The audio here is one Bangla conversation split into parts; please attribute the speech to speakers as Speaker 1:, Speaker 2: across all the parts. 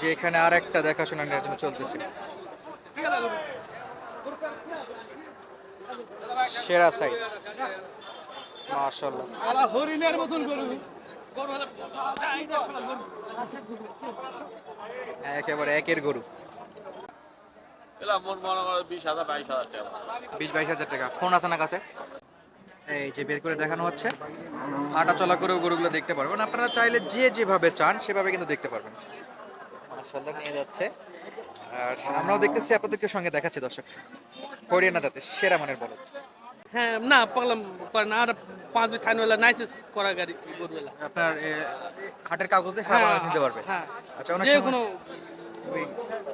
Speaker 1: যে এখানে আর একটা দেখাশোনা নেওয়ার জন্য চলতেছে। সেরা সাইজ মাশাল্লাহ
Speaker 2: আলা হরিণের মতন গরু।
Speaker 1: একেবারে একের গরু।
Speaker 3: বিশ বাইশ হাজার টাকা।
Speaker 1: বিশ বাইশ হাজার টাকা। ফোন আছে না কাছে? এই যে বের করে দেখানো হচ্ছে। হাঁটা চলা করেও গরুগুলো দেখতে পারবেন। আপনারা চাইলে যে যেভাবে চান সেভাবে কিন্তু দেখতে পারবেন। মাশাল্লাহ নিয়ে যাচ্ছে। আর আমরাও দেখতেছি আপনাদেরকে সঙ্গে দেখাচ্ছি দর্শক। হরিয়ানা যাতে সেরা মানের বলদ।
Speaker 2: হ্যাঁ না পাগলাম করে না। আর পাঁচ মিনিট থাইন বেলা নাইসেস করা গাড়ি গরুবেলা
Speaker 1: আপনার হাটের কাগজ দিয়ে সারা বাংলাদেশ নিতে পারবে।
Speaker 2: হ্যাঁ।
Speaker 1: আচ্ছা অনেক
Speaker 2: যে
Speaker 1: সময়
Speaker 2: কোনো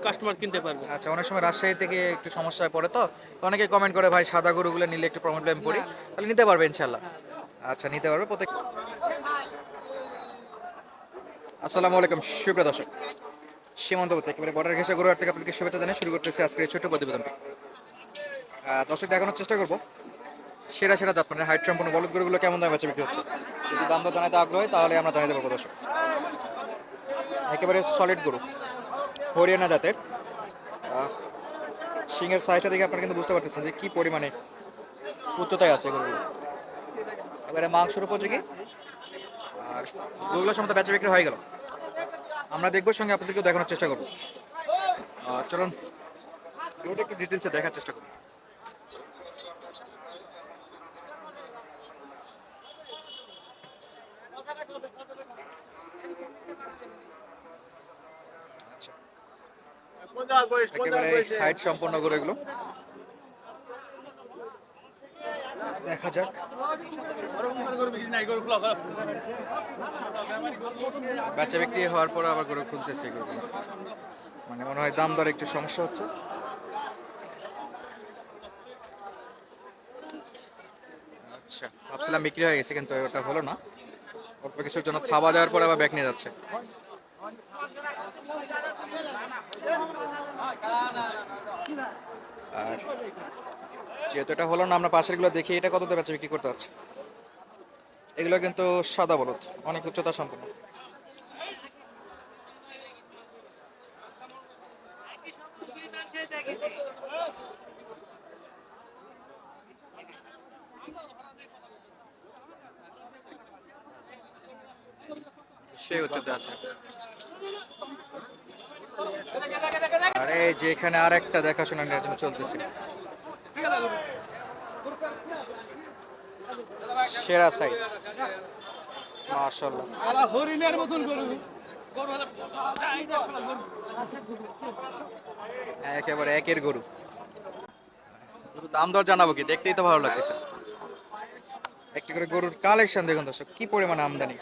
Speaker 2: কাস্টমার কিনতে পারবে।
Speaker 1: আচ্ছা অনেক সময় রাজশাহী থেকে একটু সমস্যায় পড়ে তো তো অনেকে কমেন্ট করে ভাই সাদা গরুগুলো নিলে একটু প্রবলেম পড়ি তাহলে নিতে পারবে ইনশাল্লাহ আচ্ছা নিতে পারবে প্রত্যেক আসসালামু আলাইকুম সুপ্রিয় দর্শক। সীমান্তবর্তী একেবারে বর্ডার ঘেসে গরুহাট থেকে আপনাদেরকে শুভেচ্ছা জানিয়ে শুরু করতেছি আজকের এই ছোট্ট প্রতিবেদনটি। দর্শক, দেখানোর চেষ্টা করব। সেরা সেরা জাত মানে হাইট সম্পন্ন বলদ গরুগুলো কেমন দামে বেচা বিক্রি হচ্ছে? যদি দাম দর জানাতে আগ্রহী, তাহলে আমরা জানিয়ে দেবো দর্শক। একেবারে সলিড গরু, হরিয়ানা জাতের। শিংয়ের সাইজটা দেখে আপনারা কিন্তু বুঝতে পারতেছেন যে কি পরিমাণে উচ্চতায় আছে গরুগুলো। এবারে মাংসের উপযোগী আর গরুগুলোর সময় বেচা বিক্রি হয়ে গেল। আমরা দেখব, সঙ্গে আপনাদেরকেও দেখানোর চেষ্টা করব। চলুন গরুটা একটু ডিটেলসে দেখার চেষ্টা আচ্ছা। একেবারে হাইট সম্পন্ন করে দেখা যাক। বাচ্চা বিক্রি হওয়ার পর আবার গরু খুলতেছে মানে মনে হয় দাম দর একটু সমস্যা হচ্ছে। আচ্ছা ভাবছিলাম বিক্রি হয়ে গেছে, কিন্তু ওটা হলো না। অল্প কিছুর জন্য খাওয়া দেওয়ার পর আবার ব্যাগ নিয়ে যাচ্ছে। আর যেহেতু এটা হলো না, আমরা পাশেরগুলো দেখি, এটা কততে বেচা বিক্রি করতে পারছি এগুলো কিন্তু সাদা বলদ অনেক উচ্চতা সম্পন্ন। আর এই যে এখানে আর একটা দেখাশোনা নিয়ে চলতেছে। সেরা সাইজ মাশাল্লাহ
Speaker 2: আলা হরিণের মতন গরু।
Speaker 1: একেবারে একের গরু। দাম দর জানাব কি? দেখতেই তো ভালো লাগতেছে। একটি করে গরুর কালেকশন দেখুন দর্শক কি পরিমাণে আমদানি।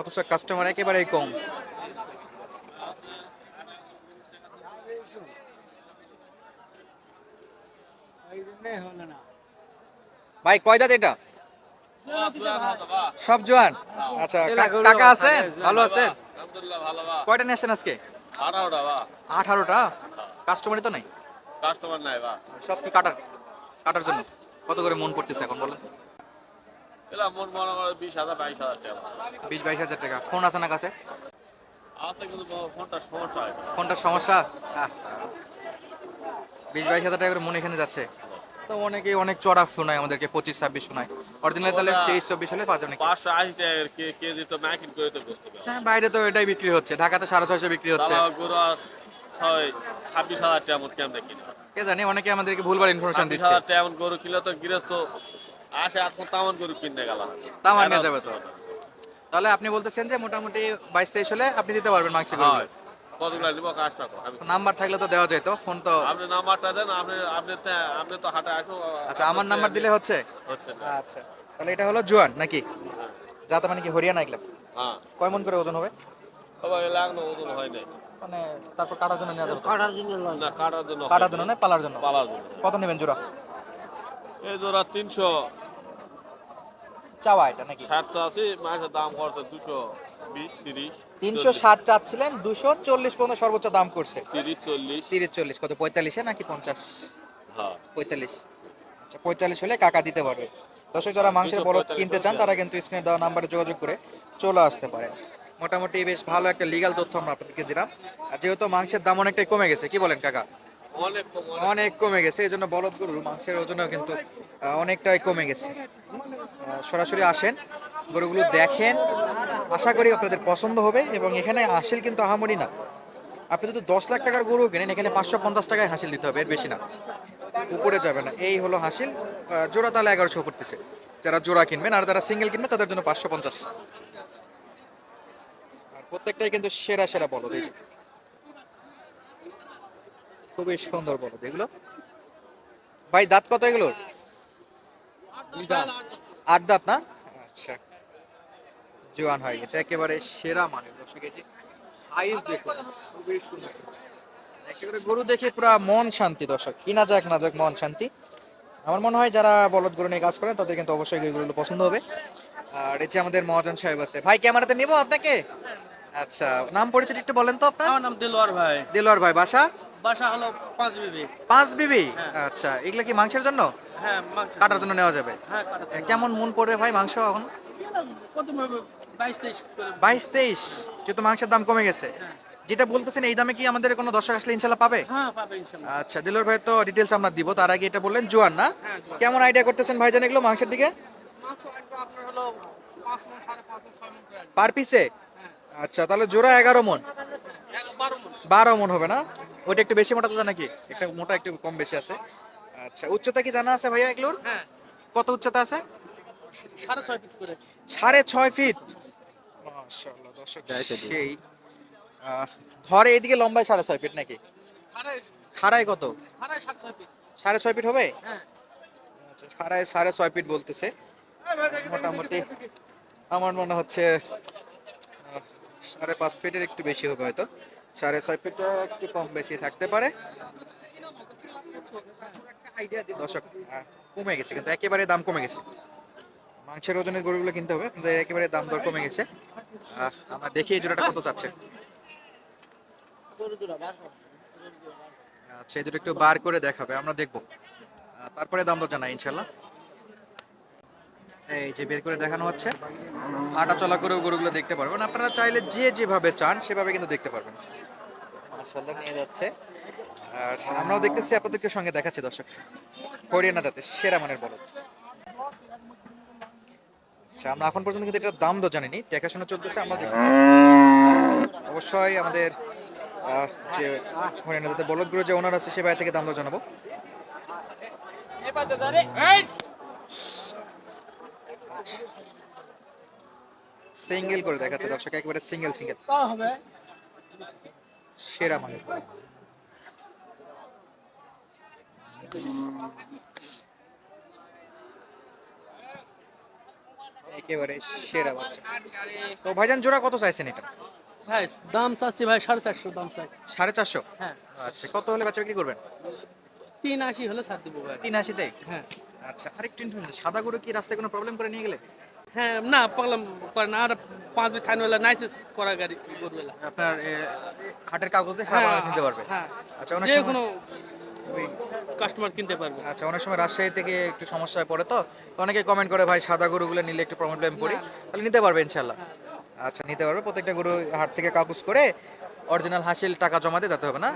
Speaker 1: অথচ কাস্টমার একেবারেই কম। ভাই কয় দাঁত এটা? সব জোয়ান? আচ্ছা টাকা আছেন? ভালো আছেন?
Speaker 3: আলহামদুলিল্লাহ ভালো বা
Speaker 1: কয়টা নিয়ে আজকে?
Speaker 3: আঠারোটা
Speaker 1: কাস্টমারই তো নাই?
Speaker 3: কাস্টমার নাই বা
Speaker 1: সব কি কাটার কাটার জন্য? কত করে মন পড়তেছে এখন বলেন?
Speaker 3: এলা মন মনে করে বিশ হাজার বাইশ হাজার টাকা।
Speaker 1: বিশ বাইশ হাজার টাকা। ফোন আছে না কাছে?
Speaker 3: আছে কিন্তু ফোনটা সমস্যা হয়।
Speaker 1: ফোনটার সমস্যা? বিশ বাইশ হাজার টাকা করে মন এখানে যাচ্ছে। তো অনেকে অনেক চড়া শোনায় আমাদেরকে পঁচিশ ছাব্বিশ শোনায়। অরিজিনাল তাহলে তেইশ চব্বিশ হলে পাঁচ অনেক।
Speaker 3: পাঁচশো আশি কেজি তো করে তো বুঝতে পারে
Speaker 1: হ্যাঁ বাইরে তো এটাই বিক্রি হচ্ছে। ঢাকাতে সাড়ে ছয়শো বিক্রি হচ্ছে।
Speaker 3: গুঁড়ো ছয় ছাব্বিশ হাজার টাকা কেমন কিনে।
Speaker 1: কে জানি অনেকে আমাদেরকে ভুলবার ইনফরমেশন দিচ্ছে।
Speaker 3: হাজার টাকা এমন গরু কিনলে তো গৃহস্থ আসে এখন তেমন গরু কিনতে গেলাম
Speaker 1: তামান নিয়ে যাবে তো। তাহলে আপনি বলতেছেন যে মোটামুটি বাইশ তেইশ হলে আপনি দিতে পারবেন মাংস
Speaker 3: কতগুলো নিবো কাজ আমি
Speaker 1: নাম্বার থাকলে তো দেওয়া যেত ফোন তো
Speaker 3: আপনি নাম্বারটা দেন আপনি আপনি তো- আপনি তো হাটে আসো
Speaker 1: আচ্ছা আমার নাম্বার দিলে হচ্ছে?
Speaker 3: হচ্ছে না।
Speaker 1: আচ্ছা তাহলে এটা হলো জোয়ান নাকি? যা তো মানে কি হরিয়ানা এগুলো?
Speaker 3: হ্যাঁ।
Speaker 1: কয় মন করে ওজন হবে?
Speaker 3: লাগল ওজন হয়
Speaker 1: মানে তারপর কাটার জন্য নেওয়া যাবে?
Speaker 3: না কাটার জন্য
Speaker 1: কাটার জন্য না পালার জন্য?
Speaker 3: পালার জন্য।
Speaker 1: কত নেবেন জোড়া?
Speaker 3: এই জোড়া তিনশো।
Speaker 1: চাওয়া এটা নাকি?
Speaker 3: ষাট আছে মাছের দাম করতে দুশো বিশ তিরিশ।
Speaker 1: তিনশো ষাট চাচ্ছিলেন দুশো চল্লিশ পর্যন্ত সর্বোচ্চ দাম করছে।
Speaker 3: তিরিশ চল্লিশ।
Speaker 1: কত পঁয়তাল্লিশে নাকি পঞ্চাশ?
Speaker 3: হ্যাঁ।
Speaker 1: পঁয়তাল্লিশ। আচ্ছা পঁয়তাল্লিশ হলে কাকা দিতে পারবে। দর্শক যারা মাংসের বলদ কিনতে চান তারা কিন্তু স্ক্রিনে দেওয়া নাম্বারে যোগাযোগ করে চলে আসতে পারে মোটামুটি বেশ ভালো একটা লিগ্যাল তথ্য আমরা আপনাদেরকে দিলাম। আর যেহেতু মাংসের দাম অনেকটাই কমে গেছে কি বলেন কাকা?
Speaker 3: অনেক কমে
Speaker 1: গেছে এই জন্য বলদ গরুর মাংসের ওজনও কিন্তু অনেকটাই কমে গেছে। সরাসরি আসেন। গরুগুলো দেখেন। আশা করি আপনাদের পছন্দ হবে এবং এখানে হাসিল কিন্তু আহামরি না। আপনি যদি দশ লাখ টাকার গরু কেনেন এখানে পাঁচশো পঞ্চাশ টাকায় হাসিল দিতে হবে এর বেশি না। উপরে যাবে না। এই হলো হাসিল। জোড়া তাহলে এগারোশো করতেছে। যারা জোড়া কিনবেন আর যারা সিঙ্গেল কিনবেন তাদের জন্য পাঁচশো পঞ্চাশ। আর প্রত্যেকটাই কিন্তু সেরা সেরা বলো যে। খুবই সুন্দর বলো এগুলো। ভাই দাঁত কত এগুলোর? আট দাঁত না? আচ্ছা। জোয়ান হয়ে গেছে। একেবারে সেরা মানের দর্শক এই যে সাইজ দেখুন খুবই সুন্দর। একেবারে গরু দেখে পুরো মন শান্তি দর্শক। কিনা যাক না যাক মন শান্তি। আমার মনে হয় যারা বলদ গরু নিয়ে কাজ করেন তাদের কিন্তু অবশ্যই এগুলো পছন্দ হবে। আর এই যে আমাদের মহাজন সাহেব আছে। ভাই ক্যামেরাতে নিবো আপনাকে? আচ্ছা নাম পরিচয় একটু বলেন তো আপনার?
Speaker 2: আমার নাম দিলওয়ার ভাই।
Speaker 1: দিলওয়ার ভাই বাসা?
Speaker 2: বাসা হলো পাঁচ বিবি।
Speaker 1: পাঁচ বিবি?
Speaker 2: হ্যাঁ।
Speaker 1: আচ্ছা এগুলো কি মাংসের জন্য?
Speaker 2: হ্যাঁ মাংস
Speaker 1: কাটার জন্য নেওয়া যাবে।
Speaker 2: হ্যাঁ
Speaker 1: কেমন মন পড়বে ভাই মাংস এখন?
Speaker 2: কত বাইশ তেইশ
Speaker 1: যেহেতু মাংসের দাম কমে গেছে।
Speaker 2: হ্যাঁ।
Speaker 1: যেটা বলতেছেন এই দামে কি আমাদের কোনো দর্শক আসলে ইনশাল্লাহ পাবে?
Speaker 2: হ্যাঁ
Speaker 1: আচ্ছা দিলর ভাই তো ডিটেলস আমরা দিব তার আগে এটা বললেন জোয়ান না?
Speaker 2: হ্যাঁ,
Speaker 1: কেমন আইডিয়া করতেছেন ভাইজান এগুলো মাংসের দিকে? পার পিসে আচ্ছা তাহলে জোড়া এগারো মন।
Speaker 2: বারো মন।
Speaker 1: হবে না? ওইটা একটু বেশি মোটা তো নাকি একটা মোটা একটু কম বেশি আছে। আচ্ছা উচ্চতা কি জানা আছে ভাইয়া এগুলোর? কত উচ্চতা আছে?
Speaker 2: সাড়ে ছয় ফিট করে।
Speaker 1: সাড়ে ছয় ফিট মাশাআল্লাহ দর্শক সেই আহ, ধরে এইদিকে লম্বায় সাড়ে ছয় ফিট নাকি? খাড়ায় কত?
Speaker 2: সাড়ে ছয় ফিট
Speaker 1: হবে?
Speaker 2: হ্যাঁ।
Speaker 1: আচ্ছা সাড়ে সাড়ে ছয় ফিট বলতেছে। মোটামুটি আমার মনে হচ্ছে সাড়ে পাঁচ ফিটের একটু বেশি হবে হয়তো। সাড়ে ছয় ফিট একটু কম বেশি থাকতে পারে। দর্শক কমে গেছে কিন্তু একেবারে দাম কমে গেছে। মাংসের ওজনের গরুগুলো কিনতে হবে, কিন্তু একেবারে দাম দর কমে গেছে। আমরা দেখি এই জোড়াটা কত চাচ্ছে। আচ্ছা এই দুটো একটু বার করে দেখাবে, আমরা দেখব। তারপরে দাম দর জানাই, ইনশাল্লাহ। এই যে বের করে দেখানো হচ্ছে, হাঁটা চলা করেও গরুগুলো দেখতে পারবেন। আপনারা চাইলে যে যেভাবে চান, সেভাবে কিন্তু দেখতে পারবেন। মাশাআল্লাহ, নিয়ে যাচ্ছে। আর আমরাও দেখতেছি, আপনাদেরকে সঙ্গে দেখাচ্ছি, দর্শক। হরিয়ানা যাতে সেরা মানের বলদ। আচ্ছা আমরা এখন পর্যন্ত কিন্তু এটার দাম দর জানিনি। দেখাশোনা চলতেছে, আমরা অবশ্যই আমাদের যে হরিয়ানা যাতে বলদগুলো যে ওনার আছে, সে ভাই থেকে দাম দর জানাব। সিঙ্গেল করে দেখাচ্ছে দর্শক, একেবারে সিঙ্গেল সিঙ্গেল।
Speaker 2: তা
Speaker 1: সেরা মানের একেবারে সেরা বাচ্চা। তো ভাইজান জোড়া কত চাইছেন এটা?
Speaker 2: ভাই দাম চাচ্ছি ভাই সাড়ে চারশো দাম চাই।
Speaker 1: সাড়ে চারশো?
Speaker 2: হ্যাঁ।
Speaker 1: আচ্ছা কত হলে বাচ্চা বিক্রি করবেন?
Speaker 2: তিন আশি হলে ছাড় দিব ভাই।
Speaker 1: তিন আশিতে?
Speaker 2: হ্যাঁ।
Speaker 1: আচ্ছা আরেকটু সাদা গরু কি রাস্তায় কোনো প্রবলেম করে নিয়ে গেলে?
Speaker 2: হ্যাঁ না পাগলাম করে না। আর পাঁচ বিট থাইন হলে নাইসেস করা গাড়ি করবেলা
Speaker 1: আপনার হাটের কাগজ দিয়ে বাংলাদেশ নিতে পারবে।
Speaker 2: হ্যাঁ।
Speaker 1: আচ্ছা অনেক
Speaker 2: কোনো কাস্টমার কিনতে পারবে।
Speaker 1: আচ্ছা অনেক সময় রাজশাহী থেকে একটু সমস্যায় পড়ে তো অনেকে কমেন্ট করে ভাই সাদা গরুগুলো নিলে একটু প্রবলেম তাহলে নিতে পারবে ইনশাল্লাহ আচ্ছা নিতে পারবে। প্রত্যেকটা গরু হাট থেকে কাগজ করে অরিজিনাল হাসিল টাকা জমা দিয়ে যেতে হবে না?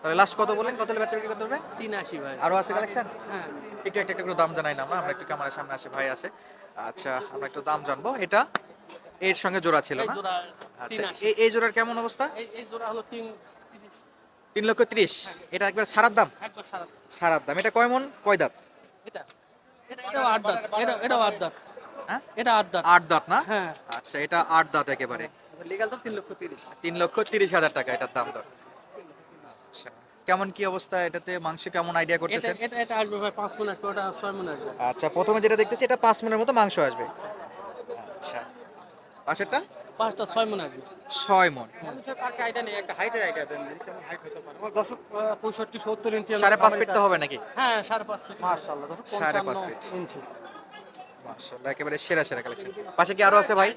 Speaker 1: তাহলে লাস্ট কত বলেন? কত বেচা বিক্রি করতে
Speaker 2: তিন আশি ভাই।
Speaker 1: আরও আছে কালেকশন
Speaker 2: হ্যাঁ।
Speaker 1: একটু একটা একটা করে দাম জানাই না আমরা আমরা একটু ক্যামেরার সামনে আসে ভাই আছে। আচ্ছা আমরা একটু দাম জানব। এটা এর সঙ্গে জোড়া ছিল
Speaker 2: এই
Speaker 1: না? আচ্ছা এই জোড়ার কেমন অবস্থা?
Speaker 2: এই জোড়া হলো তিন
Speaker 1: তিন লক্ষ ত্রিশ। এটা একবার সারার দাম? সারার দাম। এটা কয় মন? কয় দাঁত?
Speaker 2: এটা। আট দাঁত।
Speaker 1: হ্যাঁ? না?
Speaker 2: হ্যাঁ।
Speaker 1: আচ্ছা আট দাঁত একেবারে।
Speaker 2: তিন লক্ষ তিরিশ।
Speaker 1: হাজার টাকা এটার দাম দর। আচ্ছা কেমন কি অবস্থা এটাতে? মাংস কেমন আইডিয়া
Speaker 2: এটা
Speaker 1: করতেছেন?
Speaker 2: এটা এটা আসবে ভাই পাঁচ আসবে ওটা ছয় আসবে।
Speaker 1: আচ্ছা প্রথমে যেটা দেখতেছি এটা পাঁচ মনের মতো মাংস আসবে। আচ্ছা। পাশেরটা?
Speaker 2: পাঁচটা ছয় মন আসবে
Speaker 1: ছয় মন।
Speaker 4: দর্শক পঁয়ষট্টি সত্তর ইঞ্চি
Speaker 1: সাড়ে পাঁচ ফিট তো হবে নাকি?
Speaker 2: হ্যাঁ সাড়ে পাঁচ ফিট।
Speaker 4: মার্শাল্লাহ দর্শক
Speaker 1: সাড়ে পাঁচ ফিট।
Speaker 4: ইঞ্চি।
Speaker 1: মাশাআল্লাহ একেবারে সেরা সেরা কালেকশন পাশে কি আরও আছে ভাই?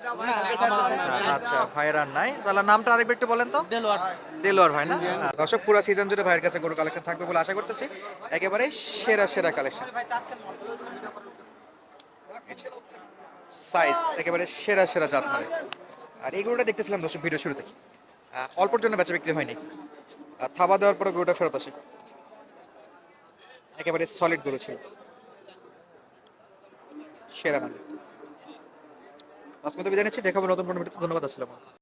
Speaker 1: আচ্ছা ভাইয়ের আর নাই। তাহলে নামটা আরেকবার একটু বলেন তো।
Speaker 2: দেলোয়ার।
Speaker 1: দেলোয়ার ভাই না? হ্যাঁ, দর্শক পুরো সিজন জুড়ে ভাইয়ের কাছে গরু কালেকশন থাকবে বলে আশা করতেছি। একেবারে সেরা সেরা কালেকশন সাইজ একেবারে সেরা সেরা জাত মানে আর এই গরুটা দেখতেছিলাম দর্শক ভিডিও শুরু থেকে অল্পর জন্য বেচা বিক্রি হয়নি। থাবা দেওয়ার পরে গরুটা ফেরত আসে। একেবারে সলিড গরু ছিল। সেরা মানে আজকে তো বিদায় নিচ্ছি, দেখাবো নতুন কোনো ভিডিওতে। ধন্যবাদ, আসসালাম